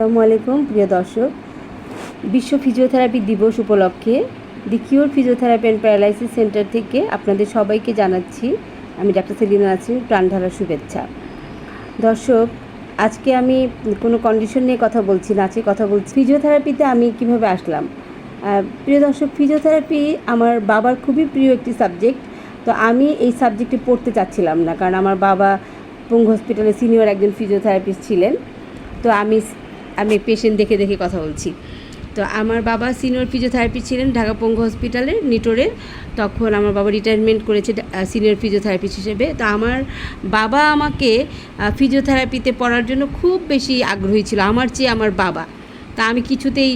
আসসালামু আলাইকুম, প্রিয় দর্শক। বিশ্ব ফিজিওথেরাপি দিবস উপলক্ষে the cure physiotherapy and paralysis centre থেকে আপনাদের সবাইকে জানাচ্ছি, আমি ডাক্তার সেলিনা আছি প্রাণঢালার শুভেচ্ছা। দর্শক, আজকে আমি কোনো কন্ডিশন নিয়ে কথা বলছি না, আজকে কথা বলছি ফিজিওথেরাপিতে আমি কীভাবে আসলাম। প্রিয় দর্শক, ফিজিওথেরাপি আমার বাবার খুবই প্রিয় একটি সাবজেক্ট, তো আমি এই সাবজেক্টে পড়তে চাচ্ছিলাম না, কারণ আমার বাবা পঙ্গু হসপিটালে সিনিয়র একজন ফিজিওথেরাপিস্ট ছিলেন। তো আমি আমি পেশেন্ট দেখে দেখে কথা বলছি। তো আমার বাবা সিনিয়র ফিজিওথেরাপি ছিলেন ঢাকা পঙ্গু হসপিটালের নিটোরের তখন আমার বাবা রিটায়ারমেন্ট করেছে সিনিয়র ফিজিওথেরাপিস্ট হিসেবে। তো আমার বাবা আমাকে ফিজিওথেরাপিতে পড়ার জন্য খুব বেশি আগ্রহী ছিল। আমার চেয়ে আমার বাবা। তা আমি কিছুতেই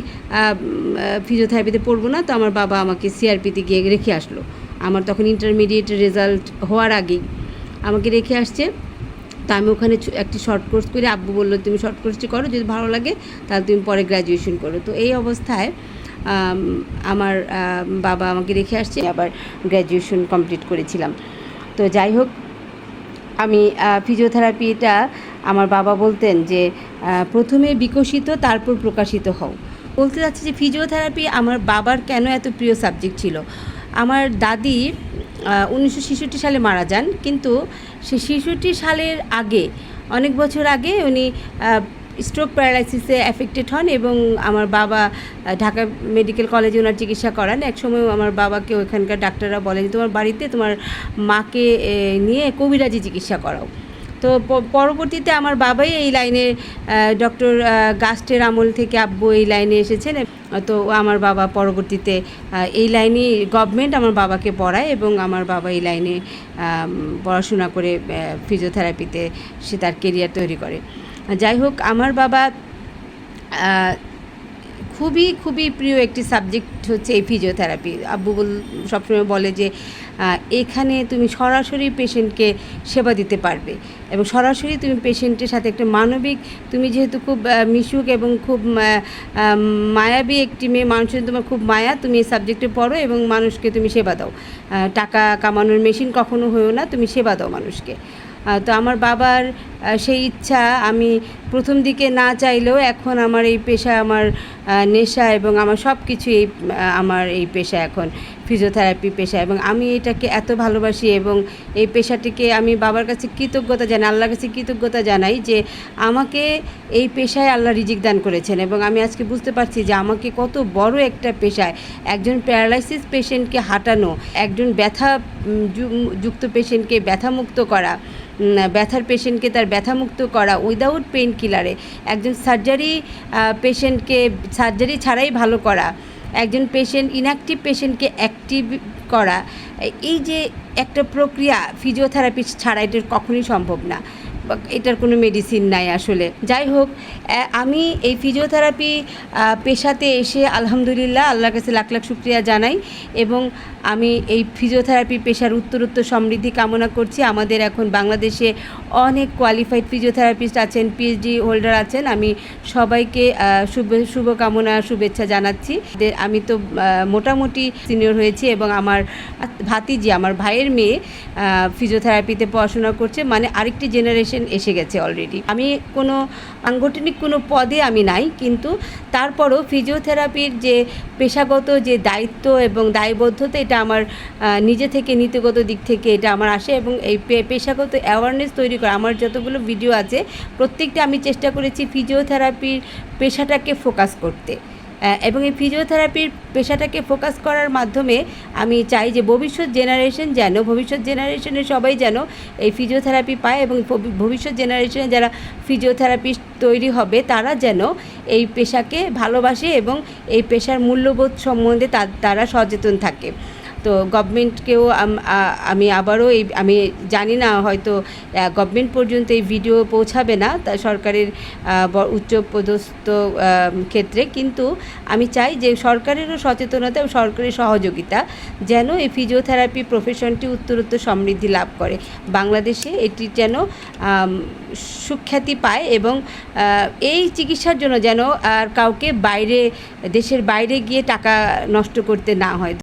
ফিজিওথেরাপিতে পড়ব না। তো আমার বাবা আমাকে সিআরপিতে গিয়ে রেখে আসলো। আমার তখন ইন্টারমিডিয়েট রেজাল্ট হওয়ার আগেই আমাকে রেখে আসছে। তো আমি ওখানে একটি শর্ট কোর্স করে আব্বু বলল, তুমি শর্ট কোর্সটি করো, যদি ভালো লাগে, তাহলে তুমি পরে গ্র্যাজুয়েশন করো। তো এই অবস্থায় আমার বাবা আমাকে রেখে আসছে আবার গ্র্যাজুয়েশন কমপ্লিট করেছিলাম। তো যাই হোক, আমি ফিজিওথেরাপিটা আমার বাবা বলতেন যে প্রথমে বিকশিত, তারপর প্রকাশিত হও। বলতে যাচ্ছি যে ফিজিওথেরাপি আমার বাবার কেন এত প্রিয় সাবজেক্ট ছিল? আমার দাদি উনিশশো ছেষট্টি সালে মারা যান। কিন্তু সে ছেষট্টি সালের আগে, অনেক বছর আগে উনি স্ট্রোক প্যারালাইসিসে অ্যাফেক্টেড হন এবং আমার বাবা ঢাকা মেডিকেল কলেজে ওনার চিকিৎসা করান। এক সময় আমার বাবাকে ওইখানকার ডাক্তাররা বলেন, তোমার বাড়িতে তোমার মাকে নিয়ে কবিরাজি চিকিৎসা করাও। তো পরবর্তীতে আমার বাবাই এই লাইনে ডক্টর গাস্টের আমল থেকে আব্বু এই লাইনে এসেছেন। তো আমার বাবা পরবর্তীতে এই লাইনে গভর্নমেন্ট আমার বাবাকে পড়ায় এবং আমার বাবা এই লাইনে পড়াশোনা করে ফিজিওথেরাপিতে সে তার কেরিয়ার তৈরি করে। যাই হোক, আমার বাবা খুবই খুবই প্রিয় একটি সাবজেক্ট হচ্ছে এই ফিজিওথেরাপি আব্বু বল, সবসময় বলে যে এখানে তুমি সরাসরি পেশেন্টকে সেবা দিতে পারবে এবং সরাসরি তুমি পেশেন্টের সাথে একটা মানবিক, তুমি যেহেতু খুব মিশুক এবং খুব মায়াবী একটি মেয়ে মানুষের তোমার খুব মায়া, তুমি এই সাবজেক্টে পড়ো এবং মানুষকে তুমি সেবা দাও। টাকা কামানোর মেশিন কখনো হয়েও না, তুমি সেবা দাও মানুষকে। তো আমার বাবার সেই ইচ্ছা আমি প্রথম দিকে না চাইলেও এখন আমার এই পেশা, আমার নেশা এবং আমার সব কিছু এই আমার এই পেশা এখন ফিজিওথেরাপি পেশা এবং আমি এটাকে এত ভালোবাসি এবং এই পেশাটিকে আমি বাবার কাছে কৃতজ্ঞতা জানাই, আল্লাহর কাছে কৃতজ্ঞতা জানাই যে আমাকে এই পেশায় আল্লাহ রিজিক দান করেছেন এবং আমি আজকে বুঝতে পারছি যে আমাকে কত বড় একটা পেশায় একজন প্যারালাইসিস পেশেন্টকে হাঁটানো, একজন ব্যথা যুক্ত পেশেন্টকে ব্যথামুক্ত করা ব্যথার পেশেন্টকে তার ব্যথামুক্ত করা উইদাউট পেন কিলারে একজন সার্জারি পেশেন্টকে সার্জারি ছাড়াই ভালো করা। একজন পেশেন্ট ইনঅ্যাক্টিভ পেশেন্টকে অ্যাক্টিভ করা। এই যে একটা প্রক্রিয়া ফিজিওথেরাপি ছাড়া এটা কখনোই সম্ভব না। এটার কোনো মেডিসিন নাই আসলে। যাই হোক আমি এই ফিজিওথেরাপি পেশাতে এসে আলহামদুলিল্লাহ আল্লাহর কাছে লাখ লাখ শুক্রিয়া জানাই এবং আমি এই ফিজিওথেরাপি পেশার উত্তরোত্তর সমৃদ্ধি কামনা করছি। আমাদের এখন বাংলাদেশে অনেক কোয়ালিফাইড ফিজিওথেরাপিস্ট আছেন পিএইচডি হোল্ডার আছেন। আমি সবাইকে শুভ, শুভকামনা, শুভেচ্ছা জানাচ্ছি। আমি তো মোটামুটি সিনিয়র হয়েছি এবং আমার ভাতিজি, আমার ভাইয়ের মেয়ে ফিজিওথেরাপিতে পড়াশোনা করছে। মানে আরেকটি জেনারেশন এসে গেছে অলরেডি আমি কোনো সাংগঠনিক কোনো পদে আমি নাই, কিন্তু তারপরও ফিজিওথেরাপির যে পেশাগত যে দায়িত্ব এবং দায়বদ্ধতা, এটা আমার নিজে থেকে নীতিগত দিক থেকে এটা আমার আসে এবং এই পেশাগত অ্যাওয়ারনেস তৈরি করা, আমার যতগুলো ভিডিও আছে, প্রত্যেকটা আমি চেষ্টা করেছি ফিজিওথেরাপির পেশাটাকে ফোকাস করতে। এবং এই ফিজিওথেরাপির পেশাটাকে ফোকাস করার মাধ্যমে আমি চাই যে ভবিষ্যৎ জেনারেশন যেন, ভবিষ্যৎ জেনারেশনের সবাই যেন এই ফিজিওথেরাপি পায় এবং ভবিষ্যৎ জেনারেশনে যারা ফিজিওথেরাপিস্ট তৈরি হবে, তারা যেন এই পেশাকে ভালোবাসে এবং এই পেশার মূল্যবোধ সম্বন্ধে তারা সচেতন থাকে। তো গভর্নমেন্টকেও আমি আবারও এই আমি জানি না হয়তো গভর্নমেন্ট পর্যন্ত এই ভিডিও পৌঁছাবে না তা সরকারের আহ, ব- উচ্চ পদস্থ ক্ষেত্রে কিন্তু আমি চাই যে সরকারেরও সচেতনতা এবং সরকারের সহযোগিতা যেন এই ফিজিওথেরাপি প্রফেশনটি উত্তরোত্তর সমৃদ্ধি লাভ করে। বাংলাদেশে এটি যেন সুখ্যাতি পায় এবং এই চিকিৎসার জন্য যেন আর কাউকে বাইরে দেশের বাইরে গিয়ে টাকা নষ্ট করতে না হয়।